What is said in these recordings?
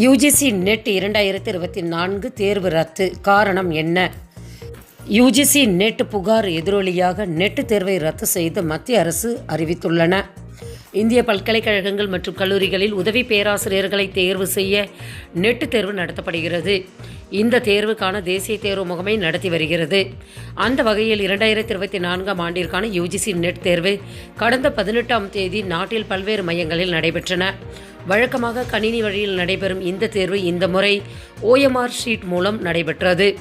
UGC net இரண்டாயிரத்தி இருபத்தி நான்கு தேர்வு ரத்து. காரணம் என்ன? யுஜிசி நெட் புகார் எதிரொலியாக நெட் தேர்வை ரத்து செய்து மத்திய அரசு அறிவித்துள்ளன. இந்திய பல்கலைக்கழகங்கள் மற்றும் கல்லூரிகளில் உதவி பேராசிரியர்களை தேர்வு செய்ய நெட்டு தேர்வு நடத்தப்படுகிறது. இந்த தேர்வுக்கான தேசிய தேர்வு முகமை நடத்தி வருகிறது. அந்த வகையில் இரண்டாயிரத்தி இருபத்தி நான்காம் ஆண்டிற்கான யுஜிசி நெட் தேர்வு கடந்த பதினெட்டாம் தேதி நாட்டில் பல்வேறு மையங்களில் நடைபெற்றன. வழக்கமாக கணினி வழியில் நடைபெறும் இந்த தேர்வு இந்த முறை ஓஎம்ஆர் ஷீட் மூலம் நடைபெற்றது.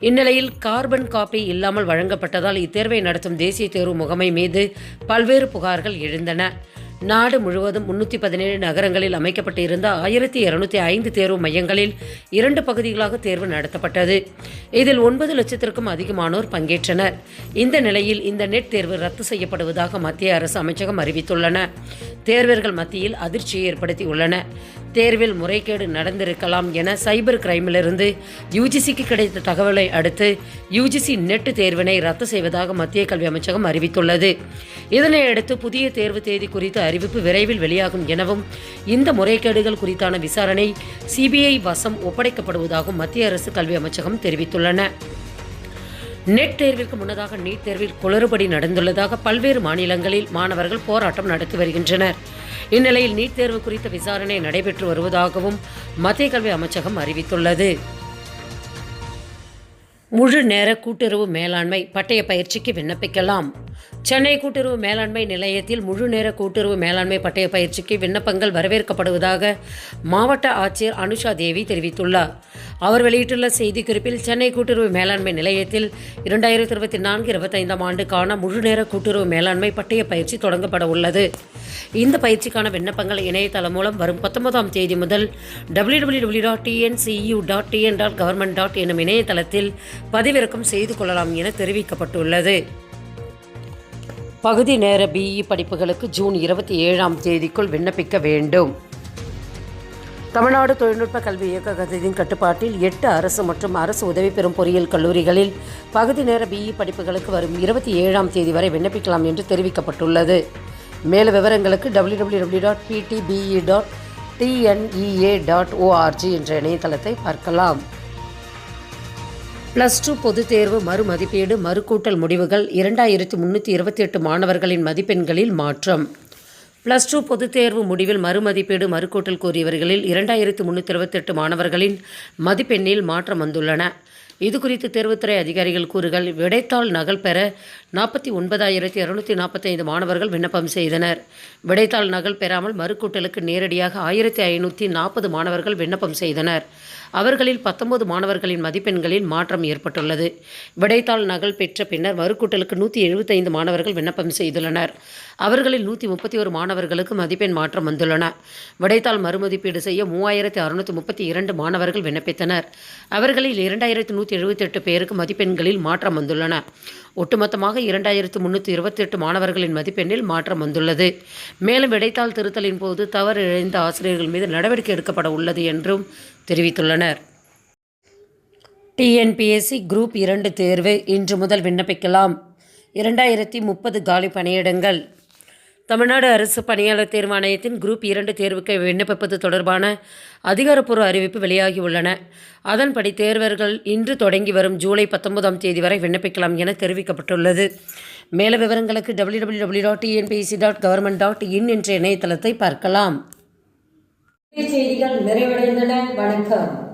இந்நிலையில் கார்பன் காப்பி இல்லாமல் வழங்கப்பட்டதால் இத்தேர்வை நடத்தும் தேசிய தேர்வு முகமை மீது பல்வேறு புகார்கள் எழுந்தன. நாடு முழுவதும் முன்னூற்றி பதினேழு நகரங்களில் அமைக்கப்பட்டு இருந்த ஆயிரத்தி இருநூத்தி ஐந்து தேர்வு மையங்களில் இரண்டு பகுதிகளாக தேர்வு நடத்தப்பட்டது. இதில் ஒன்பது லட்சத்திற்கும் அதிகமானோர் பங்கேற்றனர். இந்த நிலையில் இந்த நெட் தேர்வு ரத்து செய்யப்படுவதாக மத்திய அரசு அமைச்சகம் அறிவித்துள்ளன. தேர்வர்கள் மத்தியில் அதிர்ச்சியை ஏற்படுத்தியுள்ளன. தேர்வில் முறைகேடு நடந்திருக்கலாம் என சைபர் கிரைமிலிருந்து யுஜிசிக்கு கிடைத்த தகவலை அடுத்து யுஜிசி நெட் தேர்வினை ரத்து செய்வதாக மத்திய கல்வி அமைச்சகம் அறிவித்துள்ளது. இதனையடுத்து புதிய தேர்வு தேதி குறித்த அறிவிப்பு விரைவில் வெளியாகும் எனவும் இந்த முறைகேடுகள் குறித்தான விசாரணை சிபிஐ வசம் ஒப்படைக்கப்படுவதாகவும் மத்திய அரசு கல்வி அமைச்சகம் தெரிவித்துள்ளன. நெட் தேர்விற்கு முன்னதாக நீட் தேர்வில் குளறுபடி நடந்துள்ளதாக பல்வேறு மாநிலங்களில் மாணவர்கள் போராட்டம் நடத்தி வருகின்றனர். இந்நிலையில் நீட் தேர்வு குறித்த விசாரணை நடைபெற்று வருவதாகவும் மத்திய கல்வி அமைச்சகம் அறிவித்துள்ளது. முழு நேர கூட்டுறவு மேலாண்மை பட்டய பயிற்சிக்கு விண்ணப்பிக்கலாம். சென்னை கூட்டுறவு மேலாண்மை நிலையத்தில் முழு நேர கூட்டுறவு மேலாண்மை பட்டய பயிற்சிக்கு விண்ணப்பங்கள் வரவேற்கப்படுவதாக மாவட்ட ஆட்சியர் அனுஷா தேவி தெரிவித்துள்ளார். அவர் வெளியிட்டுள்ள செய்திக்குறிப்பில் சென்னை கூட்டுறவு மேலாண்மை நிலையத்தில் இரண்டாயிரத்தி இருபத்தி நான்கு இருபத்தைந்தாம் ஆண்டுக்கான முழு நேர கூட்டுறவு மேலாண்மை பட்டய பயிற்சி தொடங்கப்பட உள்ளது. இந்த பயிற்சிக்கான விண்ணப்பங்கள் இணையதளம் மூலம் வரும் பத்தொன்பதாம் தேதி முதல் W W W dot TNCU dot TN dot government dot என்னும் இணையதளத்தில் பதிவிறக்கம் செய்து கொள்ளலாம் என தெரிவிக்கப்பட்டுள்ளது. பகுதி நேர பிஇ படிப்புகளுக்கு ஜூன் இருபத்தி ஏழாம் தேதிக்குள் விண்ணப்பிக்க வேண்டும். தமிழ்நாடு தொழில்நுட்ப கல்வி இயக்ககத்தின் கட்டுப்பாட்டில் எட்டு அரசு மற்றும் அரசு உதவி பெறும் பொறியியல் கல்லூரிகளில் பகுதி நேர பிஇ படிப்புகளுக்கு வரும் இருபத்தி ஏழாம் தேதி வரை விண்ணப்பிக்கலாம் என்று தெரிவிக்கப்பட்டுள்ளது. மேலும் விவரங்களுக்கு W W W dot PDPE dot TNEA dot ORG என்ற இணையதளத்தை பார்க்கலாம். பிளஸ் டூ பொதுத் தேர்வு மறுமதிப்பீடு மறுக்கூட்டல் முடிவுகள் இரண்டாயிரத்தி முந்நூற்றி இருபத்தி எட்டு மாணவர்களின் மதிப்பெண்களில் மாற்றம். பிளஸ் டூ பொதுத் தேர்வு முடிவில் மறுமதிப்பீடு மறுக்கூட்டல் கோரியவர்களில் இரண்டாயிரத்தி முந்நூற்றி இருபத்தெட்டு மாணவர்களின் மதிப்பெண்ணில் மாற்றம் வந்துள்ளன. இது குறித்து தேர்வுத்துறை அதிகாரிகள் கூறுகள் விடைத்தாள் நகல் பெற நாற்பத்தி ஒன்பதாயிரத்தி இரநூத்தி நாற்பத்தைந்து மாணவர்கள் விண்ணப்பம் செய்தனர். விடைத்தாள் நகல் பெறாமல் மறுக்கூட்டலுக்கு நேரடியாக ஆயிரத்தி ஐநூற்றி நாற்பது மாணவர்கள் விண்ணப்பம் செய்தனர். அவர்களில் பத்தொன்பது மாணவர்களின் மதிப்பெண்களில் மாற்றம் ஏற்பட்டுள்ளது. விடைத்தாள் நகல் பெற்ற பின்னர் மறுக்கூட்டலுக்கு நூற்றி எழுபத்தைந்து மாணவர்கள் விண்ணப்பம் செய்துள்ளனர். அவர்களில் நூற்றி முப்பத்தி ஒரு மாணவர்களுக்கு மதிப்பெண் மாற்றம் வந்துள்ளன. விடைத்தாள் மறுமதிப்பீடு செய்ய மூவாயிரத்தி அறுநூற்றி முப்பத்தி இரண்டு மாணவர்கள் விண்ணப்பித்தனர். அவர்களில் இரண்டாயிரத்தி நூற்றி எழுபத்தெட்டு பேருக்கு மதிப்பெண்களில் மாற்றம் வந்துள்ளன. ஒட்டுமொத்தமாக இரண்டாயிரத்து முன்னூற்றி இருபத்தெட்டு மாணவர்களின் மதிப்பெண்ணில் மாற்றம் வந்துள்ளது. மேலும் விடைத்தாள் திருத்தலின் போது தவறு இழைந்த ஆசிரியர்கள் மீது நடவடிக்கை எடுக்கப்பட உள்ளது என்றும் தெரிவித்துள்ளனர். டிஎன்பிஎஸ்சி குரூப் இரண்டு தேர்வு இன்று முதல் விண்ணப்பிக்கலாம். இரண்டாயிரத்தி முப்பது காலி பணியிடங்கள் தமிழ்நாடு அரசு பணியாளர் தேர்வாணையத்தின் குரூப் இரண்டு தேர்வுக்கு விண்ணப்பிப்பது தொடர்பான அதிகாரப்பூர்வ அறிவிப்பு வெளியாகியுள்ளன. அதன்படி தேர்வர்கள் இன்று தொடங்கி வரும் ஜூலை பத்தொன்பதாம் தேதி வரை விண்ணப்பிக்கலாம் என தெரிவிக்கப்பட்டுள்ளது. மேல விவரங்களுக்கு W W W dot dot government dot in என்ற இணையதளத்தை பார்க்கலாம். செய்திகள் நிறைவடைந்தன. வணக்கம்.